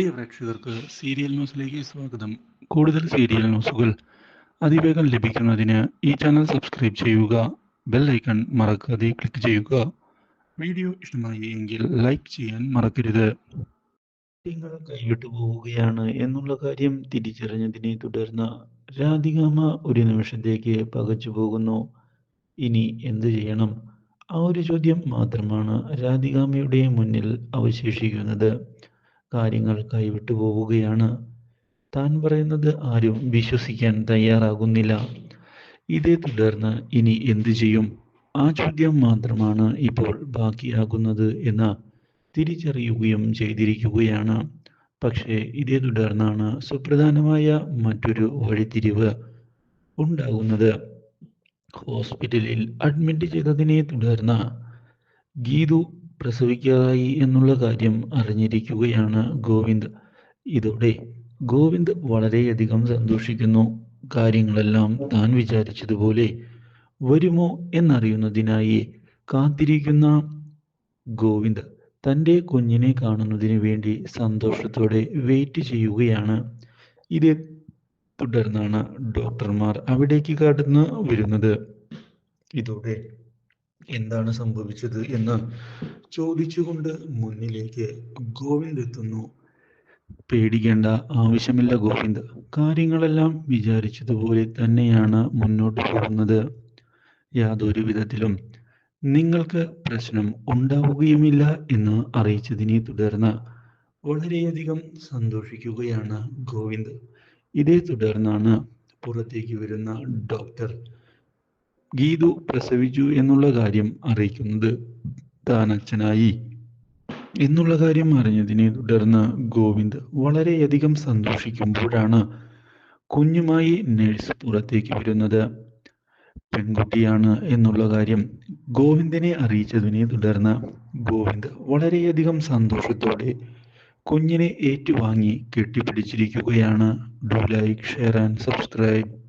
പ്രിയ പ്രേക്ഷകർക്ക് സീരിയൽ ന്യൂസിലേക്ക് സ്വാഗതം. കൂടുതൽ സീരിയൽ ന്യൂസുകൾ അതിവേഗം ലഭിക്കുന്നതിന് ഈ ചാനൽ സബ്സ്ക്രൈബ് ചെയ്യുക ബെൽ ഐക്കൺ മറക്കാതെ ക്ലിക്ക് ചെയ്യുക. വീഡിയോ ഇഷ്ടമായി എങ്കിൽ ലൈക്ക് ചെയ്യാൻ മറക്കരുത്. നിങ്ങൾ കൈവിട്ടു പോവുകയാണ് എന്നുള്ള കാര്യം തിരിച്ചറിഞ്ഞതിനെ തുടർന്ന് രാധികാമ ഒരു നിമിഷത്തേക്ക് പകച്ചു പോകുന്നു. ഇനി എന്തു ചെയ്യണം? ആ ഒരു ചോദ്യം മാത്രമാണ് രാധികാമയുടെ മുന്നിൽ അവശേഷിക്കുന്നത്. കാര്യങ്ങൾ കൈവിട്ടു പോവുകയാണ്. താൻ പറയുന്നത് ആരും വിശ്വസിക്കാൻ തയ്യാറാകുന്നില്ല. ഇതേ തുടർന്ന് ഇനി എന്തു ചെയ്യും? ആ ചോദ്യം മാത്രമാണ് ഇപ്പോൾ ബാക്കിയാകുന്നത് എന്ന് തിരിച്ചറിയുകയും ചെയ്തിരിക്കുകയാണ്. പക്ഷേ ഇതേ തുടർന്നാണ് സുപ്രധാനമായ മറ്റൊരു വഴിത്തിരിവ് ഉണ്ടാകുന്നത്. ഹോസ്പിറ്റലിൽ അഡ്മിറ്റ് ചെയ്തതിനെ തുടർന്ന് ഗീതു പ്രസവിക്കാറായി എന്നുള്ള കാര്യം അറിഞ്ഞിരിക്കുകയാണ് ഗോവിന്ദ്. ഇതോടെ ഗോവിന്ദ് വളരെയധികം സന്തോഷിക്കുന്നു. കാര്യങ്ങളെല്ലാം താൻ വിചാരിച്ചതുപോലെ വരുമോ എന്നറിയുന്നതിനായി കാത്തിരിക്കുന്ന ഗോവിന്ദ് തന്റെ കുഞ്ഞിനെ കാണുന്നതിന് വേണ്ടി സന്തോഷത്തോടെ വെയിറ്റ് ചെയ്യുകയാണ്. ഇതേ തുടർന്നാണ് ഡോക്ടർമാർ അവിടേക്ക് കടന്നു വരുന്നത്. ഇതോടെ എന്താണ് സംഭവിച്ചത് എന്ന് ചോദിച്ചുകൊണ്ട് മുന്നിലേക്ക് ഗോവിന്ദ് എത്തുന്നു. പേടിക്കേണ്ട ആവശ്യമില്ല ഗോവിന്ദ്. കാര്യങ്ങളെല്ലാം വിചാരിച്ചതുപോലെ തന്നെയാണ് മുന്നോട്ട് പോകുന്നത്. യാതൊരു വിധത്തിലും നിങ്ങൾക്ക് പ്രശ്നം ഉണ്ടാവുകയുമില്ല എന്ന് അറിയിച്ചതിനെ തുടർന്ന് വളരെയധികം സന്തോഷിക്കുകയാണ് ഗോവിന്ദ്. ഇതേ തുടർന്നാണ് പുറത്തേക്ക് വരുന്ന ഡോക്ടർ ഗീതു പ്രസവിച്ചു എന്നുള്ള കാര്യം അറിയിക്കുന്നത്. താൻ എന്നുള്ള കാര്യം അറിഞ്ഞതിനെ തുടർന്ന് ഗോവിന്ദ് വളരെയധികം സന്തോഷിക്കുമ്പോഴാണ് കുഞ്ഞുമായി നഴ്സ് പുറത്തേക്ക് വരുന്നത്. പെൺകുട്ടിയാണ് എന്നുള്ള കാര്യം ഗോവിന്ദനെ അറിയിച്ചതിനെ തുടർന്ന് ഗോവിന്ദ് വളരെയധികം സന്തോഷത്തോടെ കുഞ്ഞിനെ ഏറ്റുവാങ്ങി കെട്ടിപ്പിടിച്ചിരിക്കുകയാണ്. Do like share and subscribe